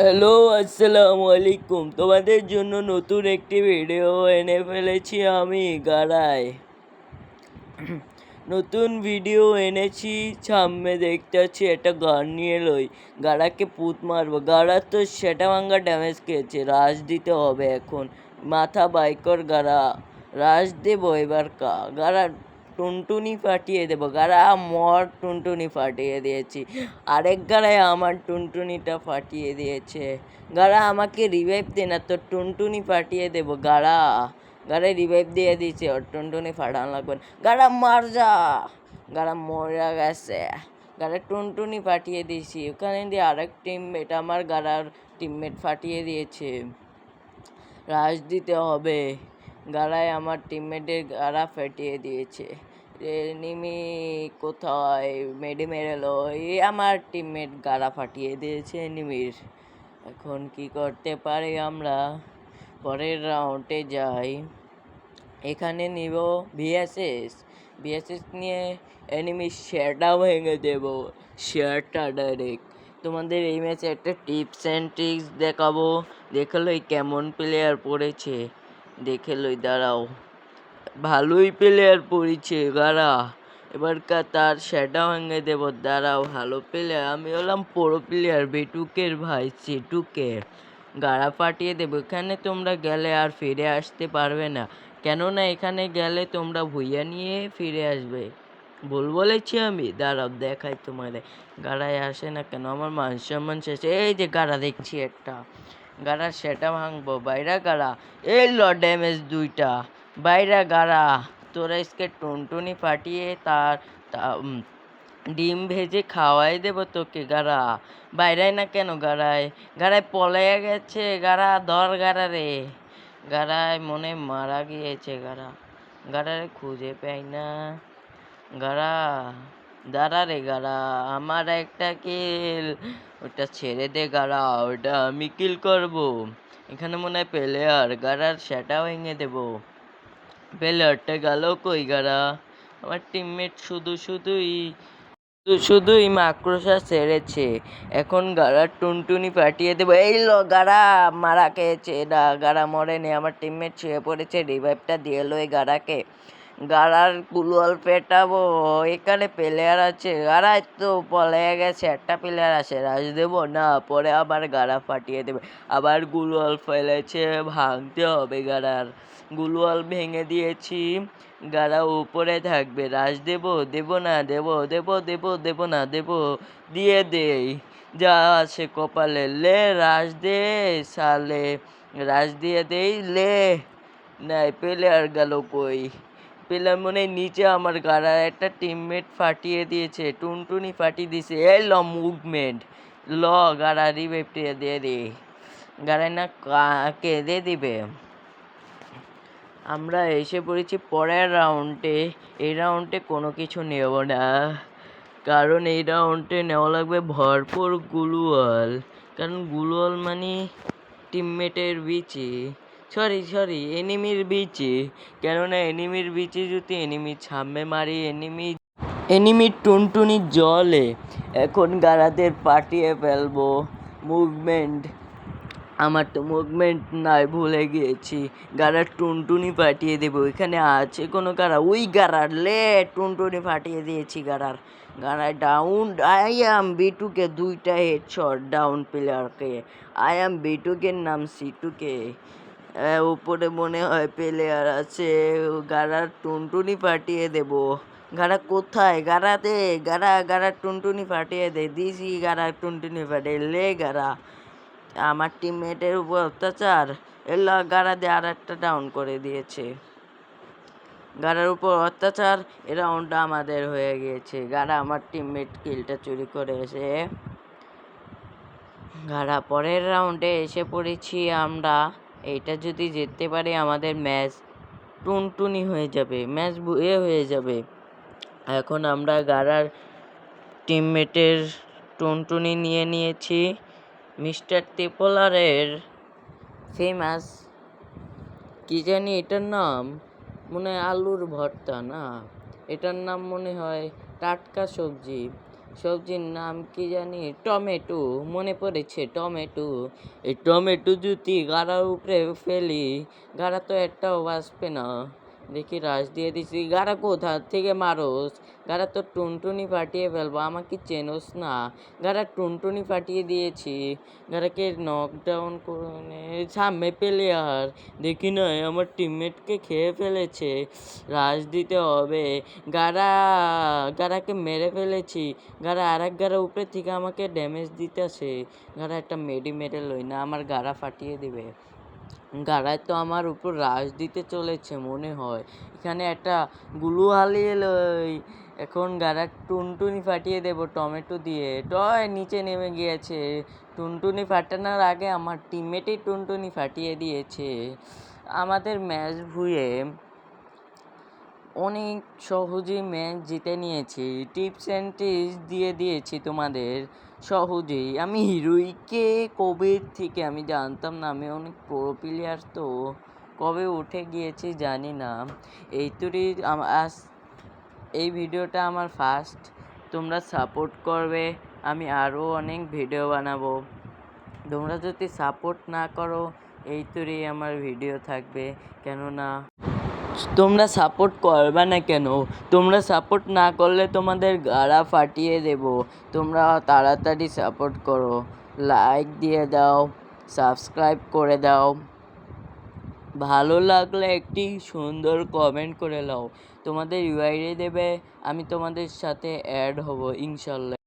Hello, আসসালামু আলাইকুম। তোমাদের জন্য নতুন একটি ভিডিও এনে ফেলেছি আমি, গাড়ায়। নতুন ভিডিও এনেছি, সামনে দেখতে পাচ্ছি একটা গান নিয়ে লই গাড়াকে পুত মারবো। গাড়ার তো সেটা ভাঙ্গা ড্যামেজ খেয়েছে। রাশ দিতে হবে এখন। মাথা বাইকর গাড়া। রাশ দেবো এবার কা গাড়া টুনটুনি ফাটিয়ে দেবো, গাড়া মর টুনটুনি ফাটিয়ে দিয়েছি। আরেক গাড়ায় আমার টুনটুনিটা ফাটিয়ে দিয়েছে। গাড়া, আমাকে রিভাইভ দে না তো টুনটুনি ফাটিয়ে দেবো, গাড়া। গাড়ায় রিভাইভ দিয়ে দিয়েছে, ওর টুনটুনি ফাটানো লাগবে। গাড়া, মার যা। গাড়া, মরে গেছে। গাড়া, টুনটুনি ফাটিয়ে দিয়েছি। ওখানে দিয়ে আরেক টিমমেট আমার গাড়ার টিমমেট ফাটিয়ে দিয়েছে। রাশ দিতে হবে। গাড়ায় আমার টিমমেটের গাড়া ফাটিয়ে দিয়েছে। এনিমি কোথায় মেডি মেরেলো এই আমার টিমমেট গাড়া ফাটিয়ে দিয়েছে এনিমির এখন কি করতে পারি আমরা? পরের রাউন্ডে যাই। এখানে নিব ভিএসএস ভিএসএস নিয়ে এনিমির শেয়ারটা ভেঙে দেব। শেয়ারটা ডাইরেক্ট তোমাদের এই ম্যাচে একটা টিপস অ্যান্ড ট্রিক্স দেখাবো। দেখে লই কেমন প্লেয়ার পড়েছে। দেখে লই দাঁড়াও। ভালোই প্লেয়ার পড়েছে গারা এবার কা তার সেটা ভেঙে দেবো। দাঁড়াও, ভালো প্লেয়ার আমি হলাম পুরো প্লেয়ার বেটুকের ভাই সেটুকের গাড়া ফাটিয়ে দেবো। এখানে তোমরা গেলে আর ফিরে আসতে পারবে না। কেননা এখানে গেলে তোমরা ভুইয়া নিয়ে ফিরে আসবে। ভুল বলেছি আমি? দাঁড়াও, দেখাই তোমাদের। গাড়ায় আসে না কেন? আমার মান সম্মান শেষে। এই যে গাড়া, দেখছি একটা। গাড়া সেটা ভাঙবো। বাইরা গাড়া, এই ল ড্যামেজ দুইটা। বাইরা গাড়া, তোরা ইসকে টুনটুনি ফাটিয়ে তার ডিম ভেজে খাওয়াই দেবো তোকে গাড়া। বাইরাই না কেন গাড়ায়? গাড়ায় পলাইয়া গেছে গাড়া, ধর গাড়া রে। গাড়ায় মনে মারা গিয়েছে গাড়া। গাড়ারে খুঁজে পাই না। গাড়া, দাঁড়া রে গাড়া, আমার একটা কিল। ওটা ছেড়ে দে গাড়া, ওটা আমি কিল করব। এখানে মনে হয় প্লেয়ার গাড়ার সেটা ভেঙে দেবো। প্লেয়ারটা গেল কই গাড়া? আমার টিমমেট শুধু শুধুই শুধু শুধুই মাক্রোসা সেরেছে এখন গাড়া টুনটুনি পাঠিয়ে দেবো। এই লো গাড়া, মারা খেয়েছে। না, গাড়া মরেনি। আমার টিমমেট শুয়ে পড়েছে। রিভাইভটা দিয়ে এলো এই গাড়াকে। গাড়ার গুলোয়াল পেটাবো, এখানে প্লেয়ার আছে গাড়ায় তো পলে গেছে, একটা প্লেয়ার আছে, রাজ দেবো? না, পরে আবার গাড়া ফাটিয়ে দেবে। আবার গুলোয়াল ফেলেছে, ভাঙতে হবে গাড়ার। গুলোয়াল ভেঙে দিয়েছি, গাড়া উপরে থাকবে। রাজ দেব? দেব না, দেব দেব দেব দেব না, দেব। দিয়ে দেই, যা আছে কপালে। লে, রাজ দে, সালে। রাজ দিয়ে দেই, লে। নাই পেলে আর গেল কই? পেলাম মনে নিচে আমার গাড়ার একটা টিমমেট ফাটিয়ে দিয়েছে, টুনটুনি ফাটিয়ে দিয়েছে। এ ল মুভমেন্ট ল, গাড়া রিভেপটিয়ে দিয়ে দে। গাড়ায় না কেঁদে দিবে? আমরা এসে পড়েছি পরের রাউন্ডে এই রাউন্ডে কোনো কিছু নেব না। কারণ এই রাউন্ডে নেওয়া লাগবে ভরপুর গুলুয়াল। কারণ গুলুয়াল মানে টিমমেটের বিচে। সরি সরি, এনিমির বিচে। কেননা এনিমির বিচে যদি এনিমি ছামে মারি, এনিমি এনিমির টুনটুনি জলে। এখন গাড়াদের পাঠিয়ে ফেলব। মুভমেন্ট। আমার তো মুভমেন্ট নাই, ভুলে গিয়েছি। গাড়ার টুনটুনি ফাটিয়ে দেবো। এখানে আছে কোনো গাড়া ওই গাড়ার লে, টুনটুনি ফাটিয়ে দিয়েছি গাড়ার গাড়ায় ডাউন আই অ্যাম বিটুকে দুইটা হেডশট ডাউন প্লেয়ারকে আই অ্যাম বিটুকের নাম সিটুকে উপরে মনে হয় প্লেয়ার আছে। গাড়ার টুনটুনি ফাটিয়ে দেবো। গাড়া কোথায়? গাড়া দে গাড়া গাড়া টুনটুনি ফাটিয়ে দে। দিছি গাড়া টুনটুনি ফাটিয়ে লে গাড়া। আমার টিমমেটের উপর অত্যাচার। এলা গাড়া দিয়ে আর একটা ডাউন করে দিয়েছে। গাড়ার উপর অত্যাচার, এ রাউন্ডটা আমাদের হয়ে গিয়েছে। গাড়া আমার টিমমেট কিলটা চুরি করে এসে। গাড়া পরের রাউন্ডে এসে পড়েছি আমরা। এইটা যদি জিততে পারে আমাদের ম্যাচ টুনটুনি হয়ে যাবে, ম্যাচ এ হয়ে যাবে। এখন আমরা গাড়ার টিমমেটের টুনটুনি নিয়ে নিয়েছি। মিস্টার ত্রিপোলারের ফেমাস, কি জানি এটার নাম? মনে হয় আলুর ভর্তা না? এটার নাম মনে হয় টাটকা সবজি। সবজির নাম কি জানি? টমেটো। মনে পড়েছে, টমেটো। এই টমেটো যদি গাড়ার উপরে ফেলি, গাড়া তো একটাও বাঁচবে না। দেখি রাশ দিয়ে দিছি। গাড়া কোথা থেকে মারোস? গাড়া তো টুনটুনি ফাটিয়ে ফেলব, আমাকে চেনোস না। গাড়া টুনটুনি ফাটিয়ে দিয়েছি। গাড়াকে নকডাউন করে সামনে প্লেয়ার দেখি নয় আমার টিমমেটকে খেয়ে ফেলেছে। রাশ দিতে হবে। গাড়া, গাড়াকে মেরে ফেলেছি। গাড়া আর এক গাড়া উপরে থেকে আমাকে ড্যামেজ দিতেছে। গাড়া একটা মেডি মেরে লই না আমার গাড়া ফাটিয়ে দিবে। গাড়ায় তো আমার উপর রাশ দিতে চলেছে মনে হয়। এখানে একটা গুলু হালিয়ে লই এখন গাড়ার টুনটুনি ফাটিয়ে দেব টমেটো দিয়ে। টয়, নিচে নেমে গিয়েছে। টুনটুনি ফাটানোর আগে আমার টিমমেটই টুনটুনি ফাটিয়ে দিয়েছে। আমাদের ম্যাচ ভুয়ে অনেক সহজেই ম্যাচ জিতে নিয়েছি। টিপস অ্যান্ড ট্রিক্স দিয়ে দিয়েছি তোমাদের। সহজেই। আমি হিরোইকে কবে থেকে আমি জানতাম না, আমি অনেক প্রো প্লেয়ার তো। কবে উঠে গিয়েছি জানি না। এই তোরই আজ এই ভিডিওটা আমার ফার্স্ট তোমরা সাপোর্ট করবে, আমি আরও অনেক ভিডিও বানাবো। তোমরা যদি সাপোর্ট না করো, এই তোরই আমার ভিডিও থাকবে। কেননা তোমরা সাপোর্ট করবে না কেন? তোমরা সাপোর্ট না করলে তোমাদের গাড়া ফাটিয়ে দেব। তোমরা তাড়াতাড়ি সাপোর্ট করো। লাইক দিয়ে দাও সাবস্ক্রাইব করে দাও। ভালো লাগলে একটি সুন্দর কমেন্ট করে নাও তোমাদের ইউআইডি দেবে, আমি তোমাদের সাথে অ্যাড হব, ইনশাল্লাহ।